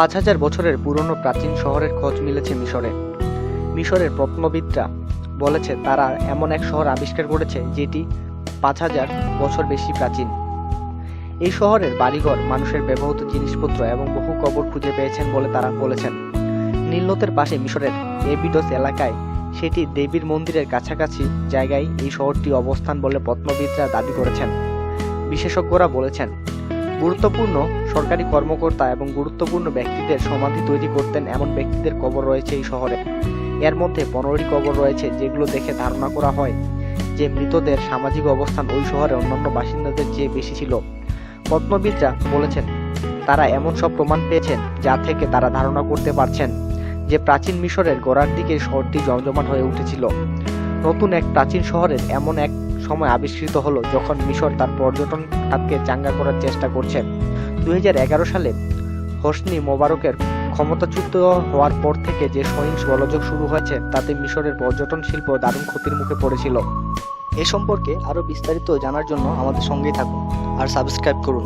পাঁচ হাজার বছরের পুরনো প্রাচীন শহরের খোঁজ মিলেছে মিশরে। মিশরের প্রত্নবিদরা বলেছে, তারা এমন এক শহর আবিষ্কার করেছে যেটি পাঁচ হাজার বছর বেশি প্রাচীন। এই শহরের বাড়িঘর মানুষের ব্যবহৃত জিনিসপত্র এবং বহু কবর খুঁজে পেয়েছেন বলে তারা বলেছেন। নীলনদের পাশে মিশরের এবিডস এলাকায় সেটি দেবীর মন্দিরের কাছাকাছি জায়গায় এই শহরটি অবস্থান বলে প্রত্নবিদরা দাবি করেছেন। বিশেষজ্ঞরা বলেছেন গুরুত্বপূর্ণ সরকারি কর্মকর্তা এবং গুরুত্বপূর্ণ ব্যক্তিদের সমাধি তৈরি করতেন এমন ব্যক্তিদের কবর রয়েছে এই শহরে। এর মধ্যে পনেরোটি কবর রয়েছে যেগুলো দেখে ধারণা করা হয় যে মৃতদের সামাজিক অবস্থান ওই শহরে অন্যান্য বাসিন্দাদের চেয়ে বেশি ছিল। প্রত্নবিদরা বলেছেন, তারা এমন সব প্রমাণ পেয়েছেন যা থেকে তারা ধারণা করতে পারছেন যে প্রাচীন মিশরের গোড়ার দিকে শহরটি জমজমাট হয়ে উঠেছিল। নতুন এক প্রাচীন শহরের এমন এক সময় আবিষ্কৃত হলো যখন মিশর তার পর্যটন খাতকে চাঙ্গা করার চেষ্টা করছে। দুই হাজার এগারো সালে হোসনি মোবারকের ক্ষমতাচ্যুত হওয়ার পর থেকে যে সহিংস গোলযোগ শুরু হয়েছে, তাতে মিশরের পর্যটন শিল্প দারুণ ক্ষতির মুখে পড়েছিল। এ সম্পর্কে আরও বিস্তারিত জানার জন্য আমাদের সঙ্গেই থাকুন আর সাবস্ক্রাইব করুন।